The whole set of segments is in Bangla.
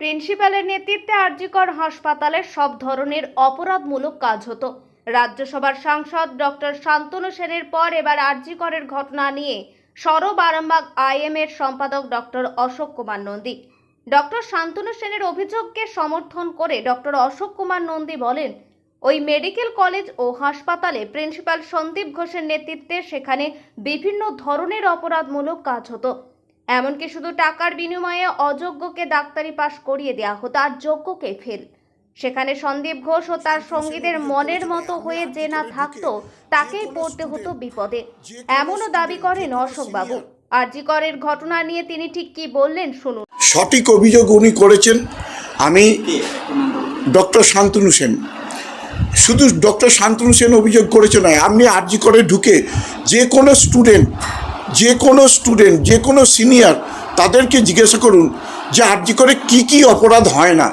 প্রিন্সিপালের নেতৃত্বে আরজিকর হাসপাতালে সব ধরনের অপরাধমূলক কাজ হতো। রাজ্যসভার সাংসদ ডক্টর শান্তনু সেনের পর এবার আরজিকরের ঘটনা নিয়ে সরব আরামবাগ আইএম এর সম্পাদক ডক্টর অশোক কুমার নন্দী। ডক্টর শান্তনু সেনের অভিযোগকে সমর্থন করে ডক্টর অশোক কুমার নন্দী বলেন, ওই মেডিকেল কলেজ ও হাসপাতালে প্রিন্সিপাল সন্দীপ ঘোষের নেতৃত্বে সেখানে বিভিন্ন ধরনের অপরাধমূলক কাজ হতো। এমনকি শুধু টাকার বিনিময়ে অযোগ্যকে ডাক্তারি পাশ করিয়ে দেওয়া হতো আর যোগ্যকে ফেল। সেখানে সন্দীপ ঘোষ ও তার সঙ্গীদের মনের মতো হয়ে যে না থাকতো তাকেই পড়তে হতো বিপদে। এমনও দাবি করেন অশোকবাবু আরজিকরের ঘটনা নিয়ে তিনি ঠিক কি বললেন শুনুন। সঠিক অভিযোগ উনি করেছেন। আমি ডক্টর শান্তনু সেন। শুধু ডক্টর শান্তনু সেন অভিযোগ করেছে নয় আপনি আরজি করে ঢুকে যে কোনো স্টুডেন্ট যে কোনো স্টুডেন্ট যে কোনো সিনিয়র তাদেরকে জিজ্ঞাসা করুন যে আরজি করে কি কি অপরাধ হয় না।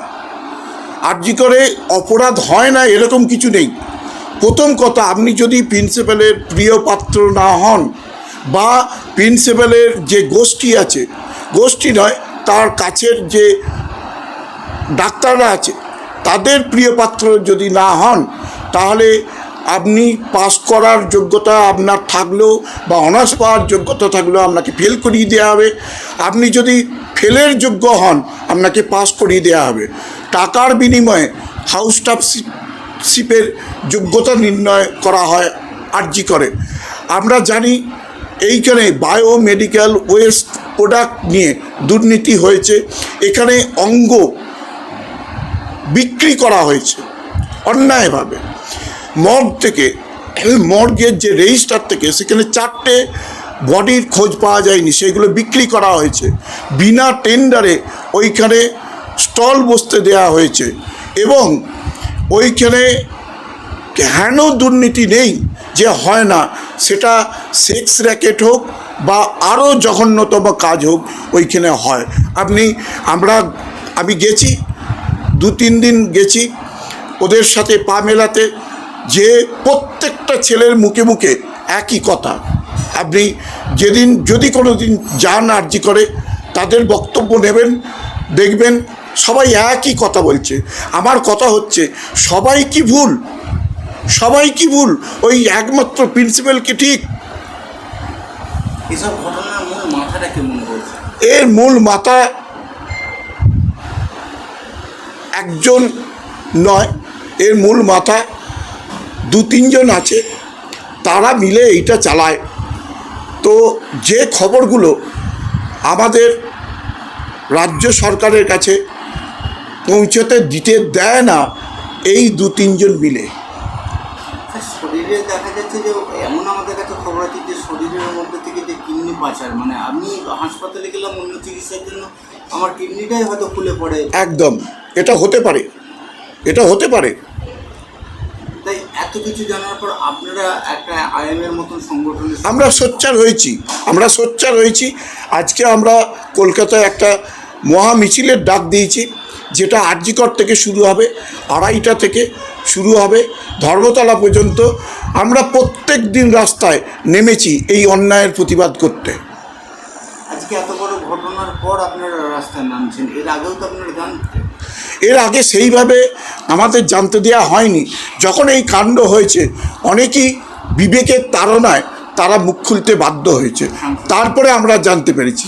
আরজি করে অপরাধ হয় না এরকম কিছু নেই। প্রথম কথা, আপনি যদি প্রিন্সিপালের প্রিয় পাত্র না হন বা প্রিন্সিপালের যে গোষ্ঠী আছে, গোষ্ঠী নয়, তার কাছের যে ডাক্তাররা আছে, তাদের প্রিয় পাত্র যদি না হন, তাহলে আপনি পাস করার যোগ্যতা আপনার থাকলেও বা অনার্স পাওয়ার যোগ্যতা থাকলেও আপনাকে ফেল করিয়ে দেওয়া হবে। আপনি যদি ফেলের যোগ্য হন, আপনাকে পাস করিয়ে দেওয়া হবে। টাকার বিনিময়ে হাউস শিপের যোগ্যতা নির্ণয় করা হয় আর্জি করে। আমরা জানি এইখানে বায়োমেডিক্যাল ওয়েস্ট প্রোডাক্ট নিয়ে দুর্নীতি হয়েছে। এখানে অঙ্গ বিক্রি করা হয়েছে, অন্যায়ভাবে। মর্গ থেকে মর্গের যে রেজিস্টার থেকে, সেখানে চারটে বডির খোঁজ পাওয়া যায়নি, সেগুলো বিক্রি করা হয়েছে। বিনা টেন্ডারে ওইখানে স্টল বসতে দেওয়া হয়েছে এবং ওইখানে হেন দুর্নীতি নেই যে হয় না, সেটা সেক্স র্যাকেট হোক বা আরও জঘন্যতম কাজ হোক, ওইখানে হয়। আপনি, আমরা, আমি গেছি দু তিন দিন গেছি, ওদের সাথে পা মেলাতে যে প্রত্যেকটা ছেলের মুখে মুখে একই কথা। আপনি যেদিন যদি কোনো দিন যান আর্জি করে তাদের বক্তব্য নেবেন দেখবেন সবাই একই কথা বলছে। আমার কথা হচ্ছে সবাই কি ভুল? সবাই কি ভুল? ওই একমাত্র প্রিন্সিপাল কি ঠিক? এর মূল মাথা একজন নয় এর মূল মাথা দু তিনজন আছে তারা মিলে এইটা চালায়। তো যে খবরগুলো আমাদের রাজ্য সরকারের কাছে পৌঁছতে দিতে দেয় না এই দু তিনজন মিলে। স্যার, শরীরে দেখা যাচ্ছে যে এমন আমাদের কাছে খবর আছে যে শরীরের মধ্যে থেকে যে কিডনি পাচার মানে আমি হাসপাতালে গেলাম অন্য চিকিৎসার জন্য আমার কিডনিটাই হয়তো খুলে পড়ে। একদম এটা হতে পারে এটা হতে পারে। এত কিছু জানার পর আপনারা একটা আইএমের মতন সংগঠনের সাথে- আমরা সোচ্চার হয়েছি। আমরা সোচ্চার হয়েছি। আজকে আমরা কলকাতায় একটা মহা মিছিলের ডাক দিয়েছি যেটা আরজিকর থেকে শুরু হবে আড়াইটা থেকে শুরু হবে ধর্মতলা পর্যন্ত আমরা প্রত্যেক দিন রাস্তায় নেমেছি এই অন্যায়ের প্রতিবাদ করতে। আজকে এত বড় ঘটনার পর আপনারা রাস্তায় নামছেন। এর আগেও তো আপনারা জানতেন। এর আগে সেইভাবে আমাদের জানতে দেওয়া হয়নি। যখন এই কাণ্ড হয়েছে, অনেকেই বিবেকের তাড়নায় তারা মুখ খুলতে বাধ্য হয়েছে। তারপরে আমরা জানতে পেরেছি।